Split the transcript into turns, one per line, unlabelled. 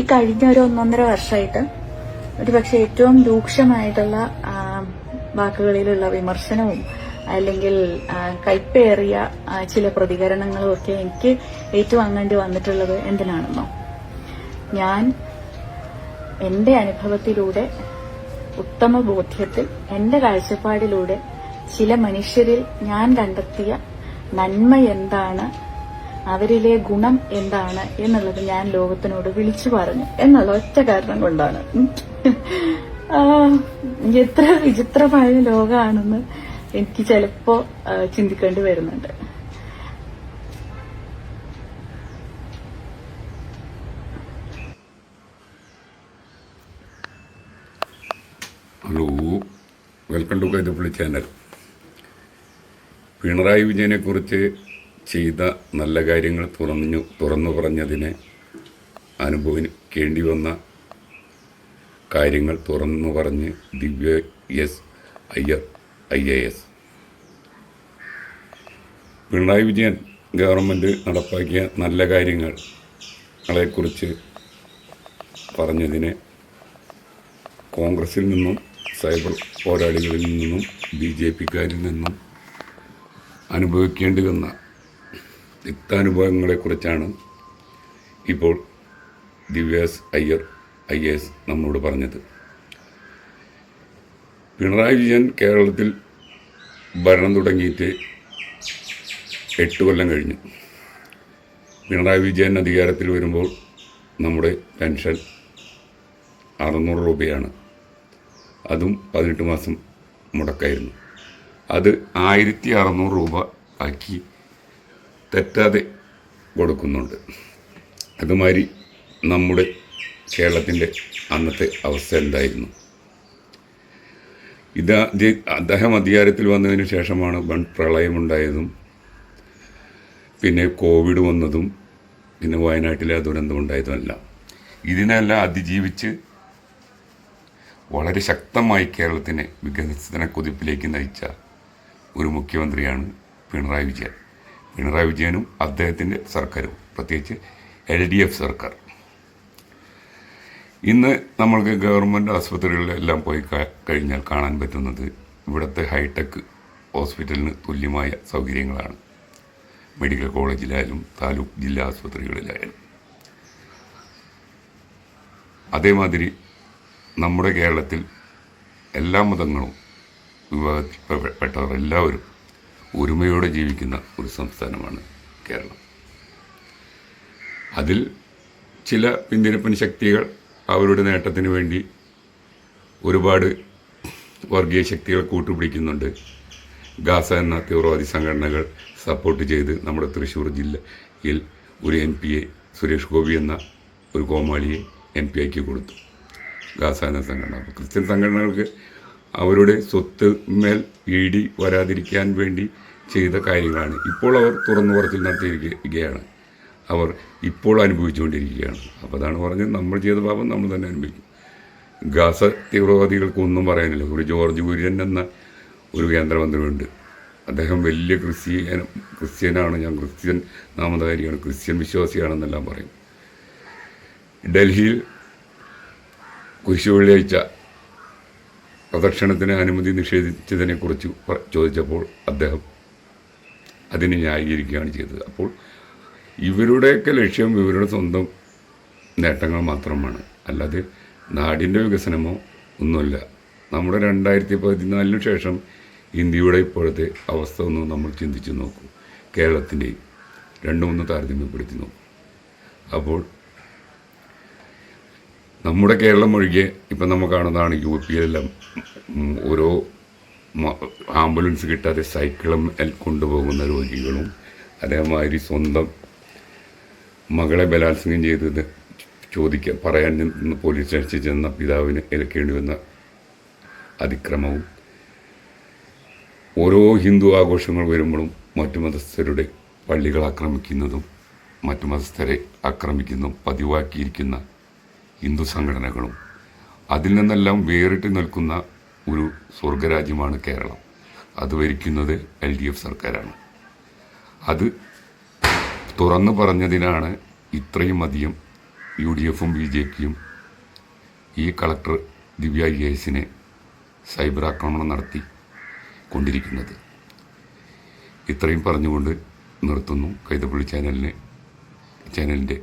ഈ കഴിഞ്ഞ ഒരു ഒന്നൊന്നര വർഷമായിട്ട് ഒരുപക്ഷെ ഏറ്റവും രൂക്ഷമായിട്ടുള്ള വാക്കുകളിലുള്ള വിമർശനവും അല്ലെങ്കിൽ കൈപ്പേറിയ ചില പ്രതികരണങ്ങളും ഒക്കെ എനിക്ക് ഏറ്റുവാങ്ങേണ്ടി വന്നിട്ടുള്ളത് എന്തിനാണെന്നോ? ഞാൻ എന്റെ അനുഭവത്തിലൂടെ ഉത്തമ ബോധ്യത്തിൽ എന്റെ കാഴ്ചപ്പാടിലൂടെ ചില മനുഷ്യരിൽ ഞാൻ കണ്ടെത്തിയ നന്മ എന്താണ് അവരിലെ ഗുണം എന്താണ് എന്നുള്ളത് ഞാൻ ലോകത്തിനോട് വിളിച്ചു പറഞ്ഞു. എന്നുള്ള ഒറ്റ കാരണം കൊണ്ടാണ്. എത്ര വിചിത്രമായ ലോകമാണെന്ന് എനിക്ക് ചിലപ്പോ ചിന്തിക്കേണ്ടി വരുന്നുണ്ട്.
Hello. Welcome to Kaithappally channel. Pinarayi വിജയനെക്കുറിച്ച് ചെയ്ത നല്ല കാര്യങ്ങൾ തുറന്നു തുറന്നു പറഞ്ഞതിനെ അനുഭവിക്കേണ്ടി വന്ന കാര്യങ്ങൾ തുറന്നു പറഞ്ഞ് Divya S Iyer I A S. Pinarayi Vijayan government നടപ്പാക്കിയ നല്ല കാര്യങ്ങളെക്കുറിച്ച് പറഞ്ഞതിനെ കോൺഗ്രസിൽ നിന്നും സൈബർ പോരാളികളിൽ നിന്നും ബി ജെ പിക്കാരിൽ നിന്നും അനുഭവിക്കേണ്ടി വന്ന തിക്താനുഭവങ്ങളെക്കുറിച്ചാണ് ഇപ്പോൾ ദിവ്യാസ് അയ്യർ ഐ എസ് നമ്മോട് പറഞ്ഞത്. പിണറായി വിജയൻ കേരളത്തിൽ ഭരണം തുടങ്ങിയിട്ട് എട്ട് കൊല്ലം കഴിഞ്ഞു. പിണറായി വിജയൻ അധികാരത്തിൽ വരുമ്പോൾ നമ്മുടെ പെൻഷൻ അറുന്നൂറ് രൂപയാണ്. അതും പതിനെട്ട് മാസം മുടക്കായിരുന്നു. അത് ആയിരത്തി അറുന്നൂറ് രൂപ ആക്കി തെറ്റാതെ കൊടുക്കുന്നുണ്ട്. അതുമാതിരി നമ്മുടെ കേരളത്തിന്റെ അന്നത്തെ അവസ്ഥ എന്തായിരുന്നു? ഇത് അദ്ദേഹം അധികാരത്തിൽ വന്നതിന് ശേഷമാണ് വൺ പ്രളയമുണ്ടായതും പിന്നെ കോവിഡ് വന്നതും പിന്നെ വയനാട്ടിലെ ആ ദുരന്തമുണ്ടായതുമെല്ലാം. ഇതിനെല്ലാം അതിജീവിച്ച് വളരെ ശക്തമായി കേരളത്തിനെ വികസന കുതിപ്പിലേക്ക് നയിച്ച ഒരു മുഖ്യമന്ത്രിയാണ് പിണറായി വിജയൻ. പിണറായി വിജയനും അദ്ദേഹത്തിന്റെ സർക്കാരും പ്രത്യേകിച്ച് എൽ ഡി എഫ് സർക്കാർ. ഇന്ന് നമ്മൾക്ക് ഗവൺമെന്റ് ആശുപത്രികളിലെല്ലാം പോയി കഴിഞ്ഞാൽ കാണാൻ പറ്റുന്നത് ഇവിടുത്തെ ഹൈടെക് ഹോസ്പിറ്റലിന് തുല്യമായ സൗകര്യങ്ങളാണ്. മെഡിക്കൽ കോളേജിലായാലും താലൂക്ക് ജില്ലാ ആശുപത്രികളിലായാലും അതേമാതിരി നമ്മുടെ കേരളത്തിൽ എല്ലാ മതങ്ങളും വിഭാഗത്തിൽപ്പെട്ടവർ എല്ലാവരും ഒരുമയോടെ ജീവിക്കുന്ന ഒരു സംസ്ഥാനമാണ് കേരളം. അതിൽ ചില പിന്തിരിപ്പൻ ശക്തികൾ അവരുടെ നേട്ടത്തിന് വേണ്ടി ഒരുപാട് വർഗീയ ശക്തികൾ കൂട്ടുപിടിക്കുന്നുണ്ട്. ഗാസ എന്ന തീവ്രവാദി സംഘടനകൾ സപ്പോർട്ട് ചെയ്ത് നമ്മുടെ തൃശ്ശൂർ ജില്ലയിൽ ഒരു എം പി എ സുരേഷ് ഗോപി എന്ന ഒരു കോമാളിയെ എം പി ആക്കി കൊടുത്തു. ഗാസ എന്ന സംഘടന. ക്രിസ്ത്യൻ സംഘടനകൾക്ക് അവരുടെ സ്വത്ത് മേൽ ഇ ഡി വരാതിരിക്കാൻ വേണ്ടി ചെയ്ത കാര്യങ്ങളാണ്. ഇപ്പോൾ അവർ തുറന്നു പറച്ചിൽ നടത്തിയിരിക്കുകയാണ്. അവർ ഇപ്പോൾ അനുഭവിച്ചുകൊണ്ടിരിക്കുകയാണ്. അപ്പോൾ അതാണ് പറഞ്ഞത് നമ്മൾ ചെയ്ത പാപം നമ്മൾ തന്നെ അനുഭവിക്കും. ഗാസ തീവ്രവാദികൾക്ക് ഒന്നും പറയാനില്ല. ഒരു ജോർജ് കുര്യൻ എന്ന ഒരു കേന്ദ്രമന്ത്രിയുണ്ട്. അദ്ദേഹം വലിയ ക്രിസ്ത്യൻ ക്രിസ്ത്യനാണ്. ഞാൻ ക്രിസ്ത്യൻ നാമധാരിയാണ്. ക്രിസ്ത്യൻ വിശ്വാസിയാണെന്നെല്ലാം പറയും. ഡൽഹിയിൽ കുരിശു വെള്ളിയാഴ്ച പ്രദക്ഷിണത്തിന് അനുമതി നിഷേധിച്ചതിനെക്കുറിച്ച് കുറിച്ച് ചോദിച്ചപ്പോൾ അദ്ദേഹം അതിനെ ന്യായീകരിക്കുകയാണ് ചെയ്തത്. അപ്പോൾ ഇവരുടെയൊക്കെ ലക്ഷ്യം ഇവരുടെ സ്വന്തം നേട്ടങ്ങൾ മാത്രമാണ്. അല്ലാതെ നാടിന്റെ വികസനമോ ഒന്നുമല്ല. നമ്മുടെ രണ്ടായിരത്തി പതിനാലിന് ശേഷം ഇന്ത്യയുടെ ഇപ്പോഴത്തെ അവസ്ഥ ഒന്ന് നമ്മൾ ചിന്തിച്ച് നോക്കൂ. കേരളത്തിന്റെയും രണ്ടു മൂന്ന് താരതമ്യപ്പെടുത്തി നോക്കൂ. അപ്പോൾ നമ്മുടെ കേരളം ഒഴികെ ഇപ്പം നമ്മൾ കാണുന്നതാണ് യു പിയിലെല്ലാം ഓരോ ആംബുലൻസ് കിട്ടാതെ സൈക്കിളും കൊണ്ടുപോകുന്ന രോഗികളും അതേമാതിരി സ്വന്തം മകളെ ബലാത്സംഗം ചെയ്തത് ചോദിക്കാൻ പറയാൻ നിന്ന് പോലീസ് സ്റ്റേഷനിൽ ചെന്ന പിതാവിന് ഇലക്കേണ്ടി വന്ന അതിക്രമവും ഓരോ ഹിന്ദു ആഘോഷങ്ങൾ വരുമ്പോഴും മറ്റു മതസ്ഥരുടെ പള്ളികൾ ആക്രമിക്കുന്നതും മറ്റു മതസ്ഥരെ ആക്രമിക്കുന്നതും പതിവാക്കിയിരിക്കുന്ന ഹിന്ദു സംഘടനകളും അതിൽ നിന്നെല്ലാം വേറിട്ട് നിൽക്കുന്ന ഒരു സ്വർഗരാജ്യമാണ് കേരളം. അത് ഭരിക്കുന്നത് എൽ ഡി എഫ് സർക്കാരാണ്. അത് തുറന്നു പറഞ്ഞതിനാണ് ഇത്രയും അധികം യു ഡി എഫും ബി ജെ പിയും ഈ കളക്ടർ ദിവ്യ ഐ എസിനെ സൈബർ ആക്രമണം നടത്തി കൊണ്ടിരിക്കുന്നത്. ഇത്രയും പറഞ്ഞുകൊണ്ട് നിർത്തുന്നു. കൈതപ്പള്ളി ചാനലിന് ചാനലിന്റെ